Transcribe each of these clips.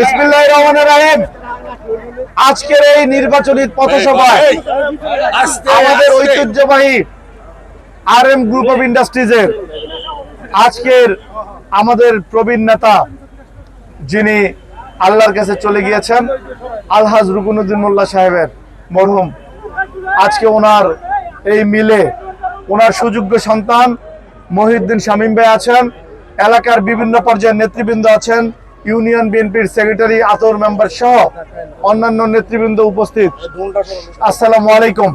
বিসমিল্লাহ রহমান রাহিম। আজকের এই নির্বাচনী পথসভায় আমাদের ঐতিহ্যবাহী আর এম গ্রুপ অফ ইন্ডাস্ট্রিজের আজকের আমাদের প্রবীণ নেতা যিনি আল্লাহর কাছে চলে গিয়েছেন আলহাজ রুকুনুদ্দিন মোল্লা সাহেবের মরহুম। আজকে ওনার এই মিলে ওনার সুযোগ্য সন্তান মহিউদ্দিন শামীম ভাই আছেন এলাকার বিভিন্ন পর্যায়ের নেতৃবৃন্দ আছেন ইউনিয়ন বিএনপির সেক্রেটারি আতর মেম্বার সহ অন্যান্য নেতৃবৃন্দ উপস্থিত। আসসালামু আলাইকুম।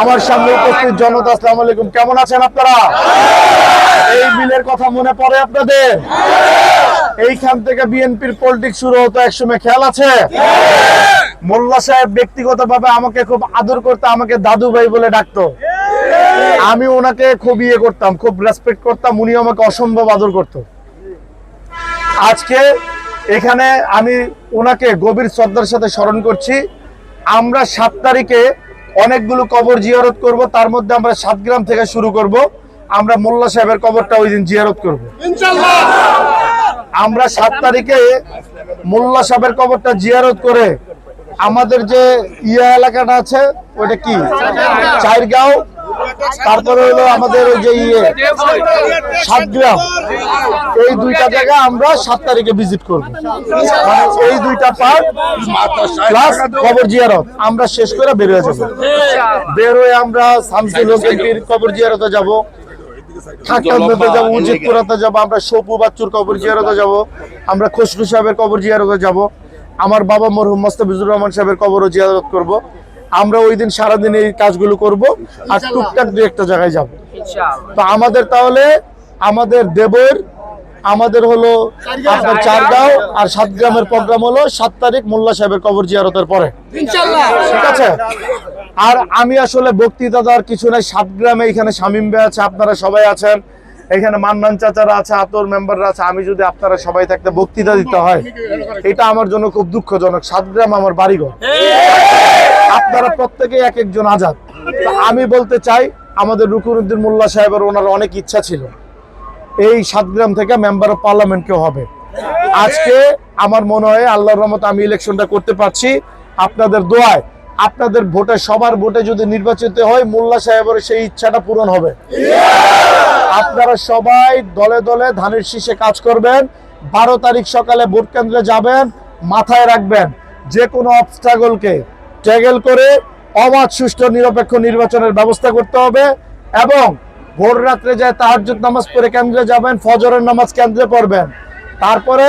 আমার সামনে উপস্থিত জনতা, আসসালামু আলাইকুম। কেমন আছেন আপনারা? এই বিলের কথা মনে পড়ে আপনাদের? এইখান থেকে বিএনপির পলিটিক্স শুরু হতো, একসময় খেয়াল আছে? মোল্লা সাহেব ব্যক্তিগতভাবে আমাকে খুব আদর করতে, আমাকে দাদু ভাই বলে ডাকতো। আমি ওনাকে খুব ইয়ে করতাম, খুব রেসপেক্ট করতাম উনি আমাকে অসম্ভব আদর করতো। আজকে এখানে আমি ওনাকে গভীর শ্রদ্ধার সাথে স্মরণ করছি। আমরা সাত তারিখে অনেকগুলো কবর জিয়ারত করব তার মধ্যে আমরা সাতগ্রাম থেকে শুরু করব। আমরা মোল্লা সাহেবের কবরটা ওই দিন জিয়ারত করব। আমরা সাত তারিখে মোল্লা সাহেবের কবরটা জিয়ারত করে আমাদের যে ইয়া এলাকাটা আছে ওটা কি? চাইরগাঁও। তারপরে হলো আমাদের ওই যে ইয়ে সাতগ্রাম এই দুইটা জায়গা আমরা সাত তারিখে ভিজিট করব। মানে এই দুইটা প্লাস কবর জিয়ারত। আমরা শেষ করে বের হয়ে যাব। বের হয়ে আমরা শামসুল হোসেনটির কবর জিয়ারতে যাব। যাব উজিতপুরাতে যাব। আমরা সপু বাচ্চুর কবর জিয়ারতে যাব। আমরা খসরু সাহেবের কবর জিয়ারতে যাব। আমার বাবা মরহুম মোস্তাফিজুর রহমান সাহেবের কবরও জিয়ারত করব। আমরা ওই দিন সারাদিন এই কাজগুলো করব আর টুকটাক দু একটা জায়গায় যাব। তো আমাদের তাহলে আমাদের দেবর আমাদের হলো আপনার চারগাঁও আর সাত গ্রামের প্রোগ্রাম হলো সাত তারিখ মোল্লা সাহেবের কবর জিয়ারতের পরে। ঠিক আছে? আর আমি আসলে বক্তৃতা দেওয়ার কিছু নাই সাত গ্রামে এখানে শামিম ভাই আছে আপনারা সবাই আছেন। এখানে মান্নান চাচারা আছে আতর মেম্বাররা আছে আমি যদি আপনারা সবাই থাকতে বক্তৃতা দিতে হয় এটা আমার জন্য খুব দুঃখজনক। সাত গ্রাম আমার বাড়িঘর। আপনারা প্রত্যেকে এক একজন আজাদ। আমি বলতে চাই আমাদের রুকুরুদ্দিন মোল্লা সাহেবের ওনার অনেক ইচ্ছা ছিল। এই সাতগ্রাম থেকে মেম্বার অফ পার্লামেন্ট কেউ হবে। আজকে আমার মনে হয় আল্লাহর রহমত আমি ইলেকশনটা করতে পারছি। আপনাদের দোয়ায়, আপনাদের ভোটে, সবার ভোটে যদি নির্বাচিত হয়, মোল্লা সাহেবের সেই ইচ্ছাটা পূরণ হবে। আপনারা সবাই দলে দলে ধানের শীষে কাজ করবেন, বারো তারিখ সকালে ভোট কেন্দ্রে যাবেন, মাথায় রাখবেন যে কোনো অবস্ট্রাগলকে ট্যাগেল করে অবাধ, সুষ্ঠু, নিরপেক্ষ নির্বাচনের ব্যবস্থা করতে হবে এবং ভোর রাত্রে যায় তাহাজ্জুদ নামাজ পড়ে কেন্দ্রে যাবেন, ফজরের নামাজ কেন্দ্রে পড়বেন। তারপরে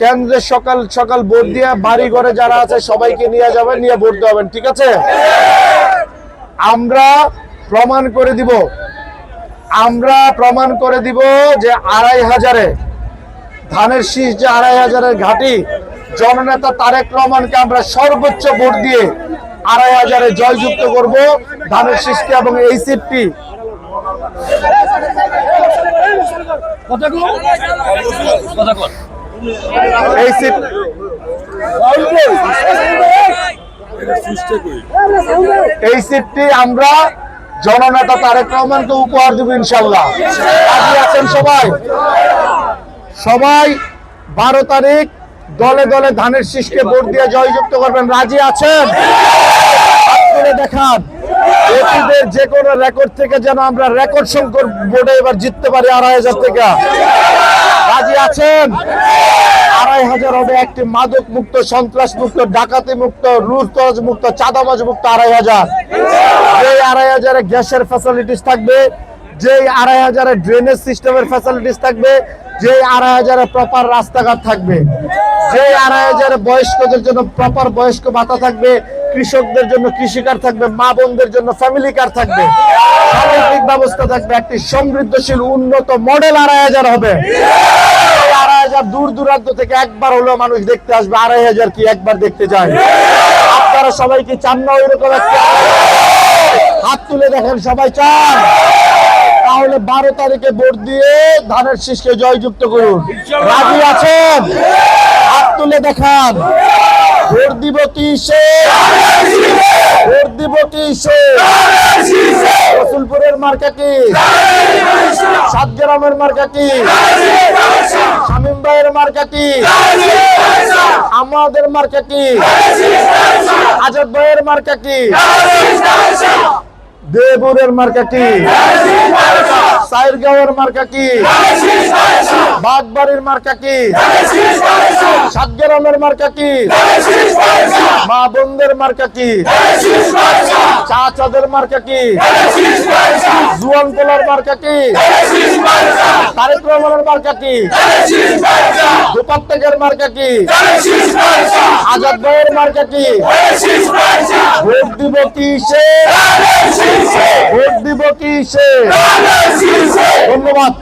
কেন্দ্রে সকাল সকাল ভোট দিয়ে বাড়ি ঘরে যারা আছে সবাইকে নিয়ে যাবেন, নিয়ে ভোট দেবেন, ঠিক আছে? আমরা প্রমাণ করে দিব, আমরা প্রমাণ করে দিব যে আড়াই হাজারে, ধানের শীষ যে আড়াই হাজারের ঘাটি, জননেতা তারেক রহমানকে আমরা সর্বোচ্চ ভোট দিয়ে আড়াই হাজারে জয়যুক্ত করব, ধানের শীষকে এবং এই সিটটি এই সিট এই সিটটি আমরা জননেতা তারেক রহমানকে উপহার দেব ইনশাল্লাহ রাজি আছেন সবাই? সবাই বারো তারিখ দলে দলে ধানের শীষকে ভোট দিয়ে জয়যুক্ত করবেন। রাজি আছেন? দেখান। অতীতের যে কোনো রেকর্ড থেকে যেন আমরা রেকর্ড সংখ্যক ভোটে এবার জিততে পারি আড়াই হাজার থেকে। রাজি আছেন? আড়াই হাজার হবে একটি মাদক মুক্ত সন্ত্রাস মুক্ত ডাকাতি মুক্ত লুটতরাজ মুক্ত চাঁদাবাজ মুক্ত আড়াই হাজার। যে আড়াই হাজারে গ্যাসের ফ্যাসিলিটিস থাকবে যে আড়াই হাজারে ড্রেনেজ সিস্টেমের ফ্যাসিলিটিস থাকবে যে আড়াই হাজারে প্রপার রাস্তাঘাট থাকবে। যে আড়াই হাজারে বয়স্কদের জন্য প্রপার বয়স্ক ভাতা থাকবে কৃষকদের জন্য কৃষি কার্ড থাকবে, মা বোনদের জন্য ফ্যামিলি কার্ড থাকবে। সামগ্রিক ব্যবস্থা থাকবে, একটি সমৃদ্ধশীল, উন্নত মডেল আড়াই হাজার হবে। আড়াই হাজার দূর দূরান্ত থেকে একবার হলেও মানুষ দেখতে আসবে, আড়াই হাজার কি একবার দেখতে যায়। আপনারা সবাই কি চান না ওইরকম একটা? হাত তুলে দেখেন, সবাই চান। তাহলে বারো তারিখে ভোট দিয়ে ধানের শীষকে জয়যুক্ত করুন। রাজি আছেন? হাত তুলে দেখান। ভোট দিব কিসে ভোট দিব কিসে রসুলপুরের মার্কা কি? সাতগ্রামের মার্কা কি? শামীম ভাইয়ের মার্কা কি? আমাদের মার্কা কি? আজাদ ভাইয়ের মার্কা কি? দেবুরের মার্কা কি? সাইরগাঁওয়ের মার্কা কি? বাগবাড়ির মার্কা কি? সাতগ্রামের মার্কা কি? মা বোনদের মার্কা কি? চাচাদের মার্কা কি? জুয়ান পোলার মার্কা কি? তারেক রহমানের মার্কা কি? দুপাত্তেকের মার্কা কি? আজাদ ভাইয়ের মার্কা কি? ভোট দিব কি সে ভোট দিব কি সে ধন্যবাদ।